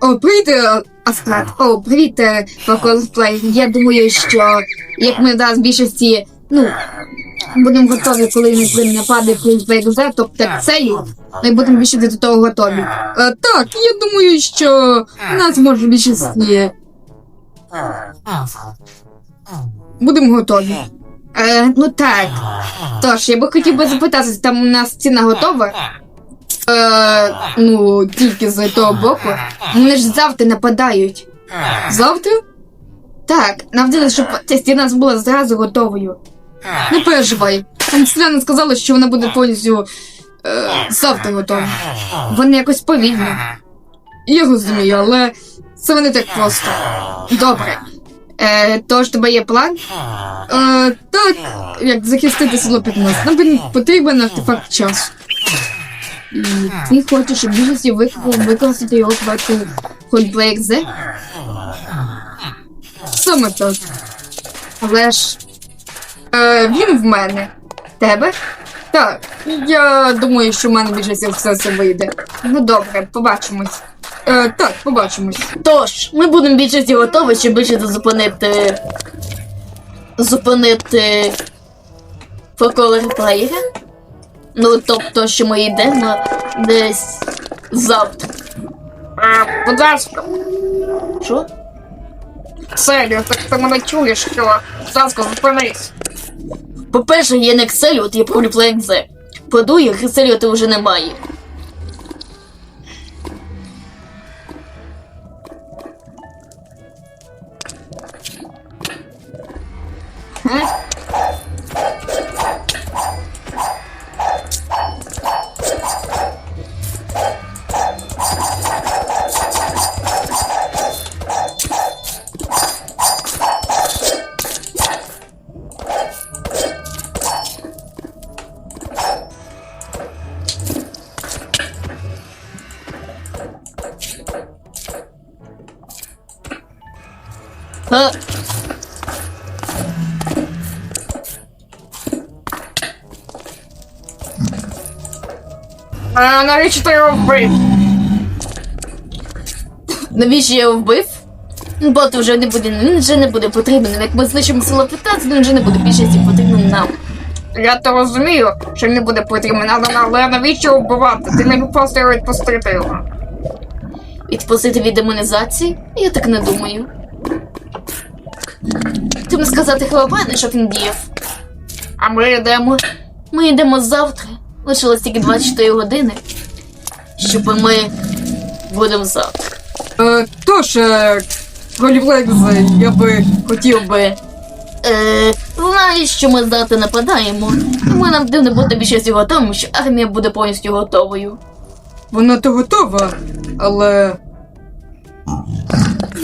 О, прийде, Аскат, о, прийде, Я думаю, що як ми да, більшості, ну, будемо готові, коли не нападе Косплей Зе, тобто цей, ми будемо більше до того готові. Е, так, я думаю, що нас може більшості будемо готові. Е, ну так. Тож, я би хотів би запитати, там у нас ціна готова? Е, ну, тільки з того боку. Вони ж завтра нападають. Завтра? Так, нам вдали, щоб ця стіна була зразу готовою. Не переживай. Там Селяна сказала, що вона буде повністю е, завтра готова. Вони якось повільно. Я розумію, але це не так просто. Добре. Е, тож тебе є план? Е, так, як захистити село 15. Нам потрібен артефакт часу. І ти хочеш, щоб більшості використати його проти Coldplay Z? Саме так. Але ж. Е, він в мене. Тебе? Так. Я думаю, що в мене більшості все це вийде. Ну добре, побачимось. Е, так, побачимось. Тож, ми будемо більшості готові, щоб більше зупинити. Зупинити проколер плеєра. Ну, тобто, що ми йдемо десь завтра. Е, будь ласка, Що? Селю, так ти мене чуєш, що Саско, зупинись. По-перше, є не Excel, є Polyplay Подує По-друге, вже немає. Ха, А навіщо ти його вбив? навіщо я його вбив? Ну, Бот вже не буде, він вже не буде потрібен. Як ми знищимо село 15, він вже не буде більшості потрібен нам. Я то розумію, що не буде потрібен, але, але навіщо його вбивати? Ти не міг просто його відпустити його. Відпустити від демонізації? Я так не думаю. Ти мені сказати Хелопані, щоб він діяв. А ми йдемо. Ми йдемо завтра. Лишилось тільки 24 години. Щоб ми будемо завтра. Е, тож, е, Голівлекзе, я би хотів би. Е, знаєш, що ми завтра нападаємо. Тому нам потрібно бути більшості готовим, що армія буде повністю готовою. Вона то готова, але.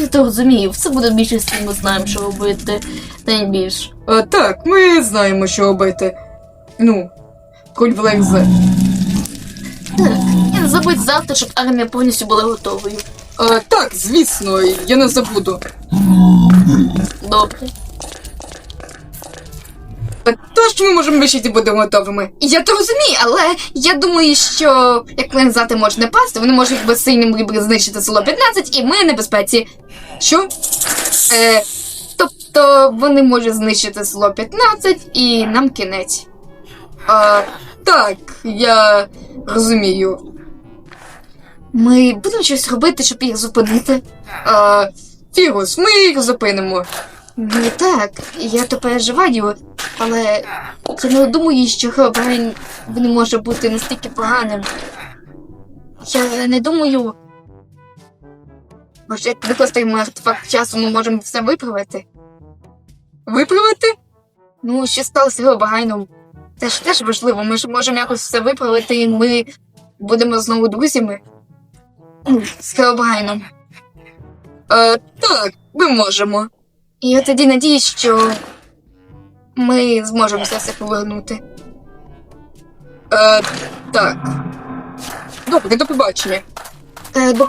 Я то розумію, все буде більшості, ми знаємо, що робити, та й більш. А, так, ми знаємо, що робити. Ну, Голівлекзе. Так, і не забудь завтра, щоб армія повністю була готовою. А, так, звісно, я не забуду. Добре. Е, Тож ми можемо вищити бути готовими. Я то розумію, але я думаю, що як вони завтра можуть напасти, вони можуть без сильним знищити село 15, і ми в небезпеці. Що? Е, тобто вони можуть знищити село 15 і нам кінець. Е, так, я розумію. Ми будемо щось робити, щоб їх зупинити. Е, Фірус, ми їх зупинимо. Ну так, я то переживаю, але я не думаю, що Хеобрайн не може бути настільки поганим. Я не думаю. Може, як використаємо артефакт часу, ми можемо все виправити. Виправити? Ну, що сталося з Хеобрайном? Це ж теж важливо, ми ж можемо якось все виправити, і ми будемо знову друзями. З Хеобрайном. Е, так, ми можемо. І я тоді надіюсь, що ми зможемо це повернути. Е, так. Добре, до побачення. Е, до